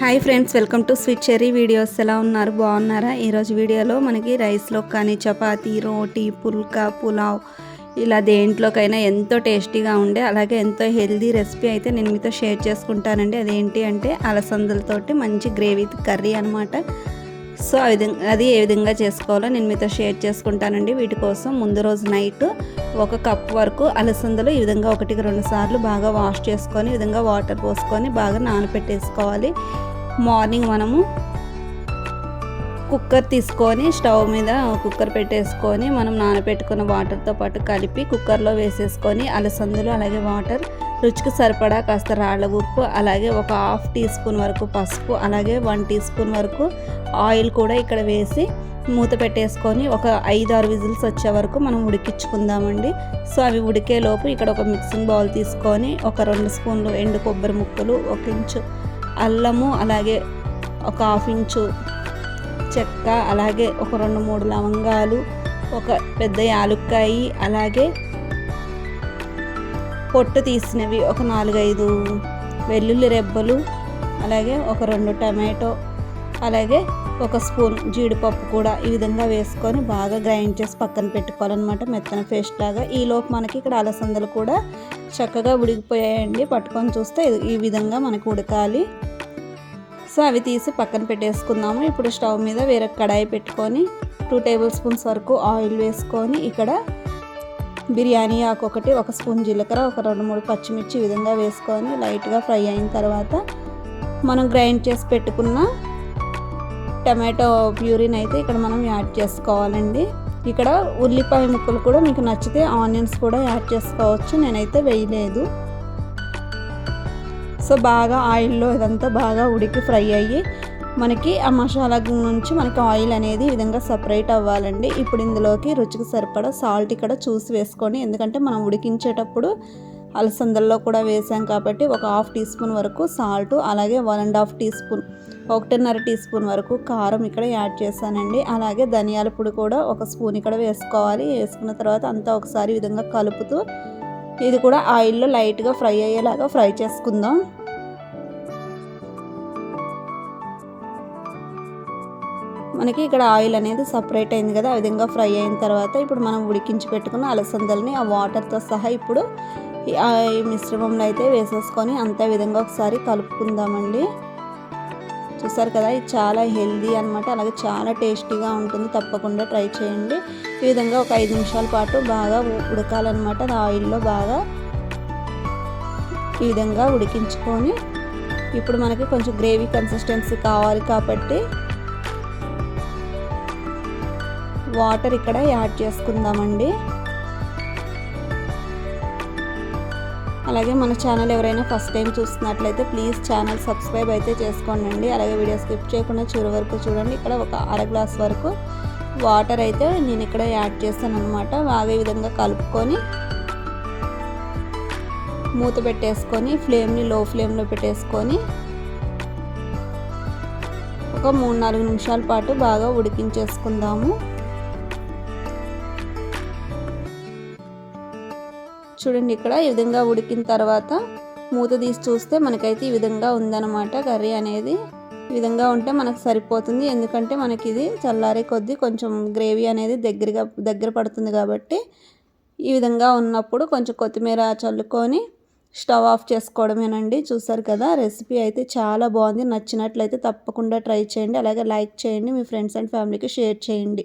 Hi friends welcome to sweet cherry videos. ఎలా ఉన్నారు? బాగున్నారా? ఈరోజు వీడియోలో మనకి రైస్లో కానీ చపాతీ రోటీ పుల్కా పులావ్ ఇలా దేంట్లోకైనా ఎంతో టేస్టీగా ఉండే అలాగే ఎంతో హెల్దీ రెసిపీ అయితే నేను మీతో షేర్ చేసుకుంటానండి. అదేంటి అంటే అలసందలతోటి మంచి గ్రేవీ కర్రీ అనమాట సో ఆ విధంగా అది ఏ విధంగా చేసుకోవాలో నేను మీతో షేర్ చేసుకుంటానండి. వీటి కోసం ముందు రోజు నైట్ ఒక కప్ వరకు అలసందలు ఈ విధంగా ఒకటికి రెండు సార్లు బాగా వాష్ చేసుకొని ఈ విధంగా వాటర్ పోసుకొని బాగా నానపెట్టేసుకోవాలి. మార్నింగ్ మనము కుక్కర్ తీసుకొని స్టవ్ మీద కుక్కర్ పెట్టేసుకొని మనం నానబెట్టుకున్న వాటర్తో పాటు కలిపి కుక్కర్లో వేసేసుకొని అలసందులు అలాగే వాటర్ రుచికి సరిపడా కాస్త రాళ్ళ ఉప్పు అలాగే ఒక హాఫ్ టీ స్పూన్ వరకు పసుపు అలాగే వన్ టీ స్పూన్ వరకు ఆయిల్ కూడా ఇక్కడ వేసి మూత పెట్టేసుకొని ఒక ఐదు ఆరు విజిల్స్ వచ్చే వరకు మనం ఉడికించుకుందామండి. సో అవి ఉడికేలోపు ఇక్కడ ఒక మిక్సింగ్ బౌల్ తీసుకొని ఒక రెండు స్పూన్లు ఎండు కొబ్బరి ముక్కలు ఒక ఇంచు అల్లము అలాగే ఒక హాఫ్ ఇంచు చెక్క అలాగే ఒక రెండు మూడు లవంగాలు ఒక పెద్ద యాలుక్కాయి అలాగే పొట్టు తీసినవి ఒక నాలుగైదు వెల్లుల్లి రెబ్బలు అలాగే ఒక రెండు టమాటో అలాగే ఒక స్పూన్ జీడిపప్పు కూడా ఈ విధంగా వేసుకొని బాగా గ్రైండ్ చేసి పక్కన పెట్టుకోవాలన్నమాట. మెత్తన పేస్ట్ లాగా. ఈలోపు మనకి ఇక్కడ అలసందలు కూడా చక్కగా ఉడికిపోయాయండి. పట్టుకొని చూస్తే ఈ విధంగా మనకు ఉడకాలి. సో అవి తీసి పక్కన పెట్టేసుకుందాము. ఇప్పుడు స్టవ్ మీద వేరే కడాయి పెట్టుకొని టూ టేబుల్ స్పూన్స్ వరకు ఆయిల్ వేసుకొని ఇక్కడ బిర్యానీ ఆకు ఒకటి ఒక స్పూన్ జీలకర్ర ఒక రెండు మూడు పచ్చిమిర్చి ఈ విధంగా వేసుకొని లైట్గా ఫ్రై అయిన తర్వాత మనం గ్రైండ్ చేసి పెట్టుకున్న టమాటో ప్యూరిన్ అయితే ఇక్కడ మనం యాడ్ చేసుకోవాలండి. ఇక్కడ ఉల్లిపాయ ముక్కలు కూడా మీకు నచ్చితే ఆనియన్స్ కూడా యాడ్ చేసుకోవచ్చు. నేనైతే వేయలేదు. సో బాగా ఆయిల్లో ఇదంతా బాగా ఉడికి ఫ్రై అయ్యి మనకి ఆ మసాలా నుంచి మనకి ఆయిల్ అనేది ఈ విధంగా సపరేట్ అవ్వాలండి. ఇప్పుడు ఇందులోకి రుచికి సరిపడా సాల్ట్ ఇక్కడ చూసి వేసుకోండి ఎందుకంటే మనం ఉడికించేటప్పుడు అలసందల్లో కూడా వేసాం కాబట్టి ఒక హాఫ్ టీ స్పూన్ వరకు సాల్ట్ అలాగే one and half teaspoon ఒకటిన్నర టీ స్పూన్ వరకు కారం ఇక్కడ యాడ్ చేశానండి. అలాగే ధనియాల పొడి కూడా ఒక స్పూన్ ఇక్కడ వేసుకోవాలి. వేసుకున్న తర్వాత అంతా ఒకసారి విధంగా కలుపుతూ ఇది కూడా ఆయిల్లో లైట్గా ఫ్రై అయ్యేలాగా ఫ్రై చేసుకుందాం. మనకి ఇక్కడ ఆయిల్ అనేది సపరేట్ అయింది కదా ఆ విధంగా ఫ్రై అయిన తర్వాత ఇప్పుడు మనం ఉడికించి పెట్టుకున్న అలసందల్ని ఆ వాటర్తో సహా ఇప్పుడు ఈ మిశ్రమంలో అయితే వేసేసుకొని అంతే విధంగా ఒకసారి కలుపుకుందామండి. చూసారు కదా ఇది చాలా హెల్దీ అనమాట అలాగే చాలా టేస్టీగా ఉంటుంది. తప్పకుండా ట్రై చేయండి. ఈ విధంగా ఒక ఐదు నిమిషాల పాటు బాగా ఉడకాలన్నమాట. ఆయిల్లో బాగా ఈ విధంగా ఉడికించుకొని ఇప్పుడు మనకి కొంచెం గ్రేవీ కన్సిస్టెన్సీ కావాలి కాబట్టి వాటర్ ఇక్కడ యాడ్ చేసుకుందామండి. అలాగే మన ఛానల్ ఎవరైనా ఫస్ట్ టైం చూస్తున్నట్లయితే ప్లీజ్ ఛానల్ సబ్స్క్రైబ్ అయితే చేసుకోండి అలాగే వీడియో స్కిప్ చేయకుండా చివరి వరకు చూడండి. ఇక్కడ ఒక అర గ్లాస్ వరకు వాటర్ అయితే నేను ఇక్కడ యాడ్ చేస్తాను అనమాట అదే విధంగా కలుపుకొని మూత పెట్టేసుకొని ఫ్లేమ్ని లో ఫ్లేమ్లో పెట్టేసుకొని ఒక మూడు నాలుగు నిమిషాల పాటు బాగా ఉడికించేసుకుందాము. చూడండి ఇక్కడ ఈ విధంగా ఉడికిన తర్వాత మూత తీసి చూస్తే మనకైతే ఈ విధంగా ఉందన్నమాట కర్రీ అనేది. ఈ విధంగా ఉంటే మనకు సరిపోతుంది ఎందుకంటే మనకి ఇది చల్లారే కొద్దీ కొంచెం గ్రేవీ అనేది దగ్గరగా దగ్గర పడుతుంది కాబట్టి ఈ విధంగా ఉన్నప్పుడు కొంచెం కొత్తిమీర చల్లుకొని స్టవ్ ఆఫ్ చేసుకోవడమేనండి. చూసారు కదా రెసిపీ అయితే చాలా బాగుంది. నచ్చినట్లయితే తప్పకుండా ట్రై చేయండి అలాగే లైక్ చేయండి మీ ఫ్రెండ్స్ అండ్ ఫ్యామిలీకి షేర్ చేయండి.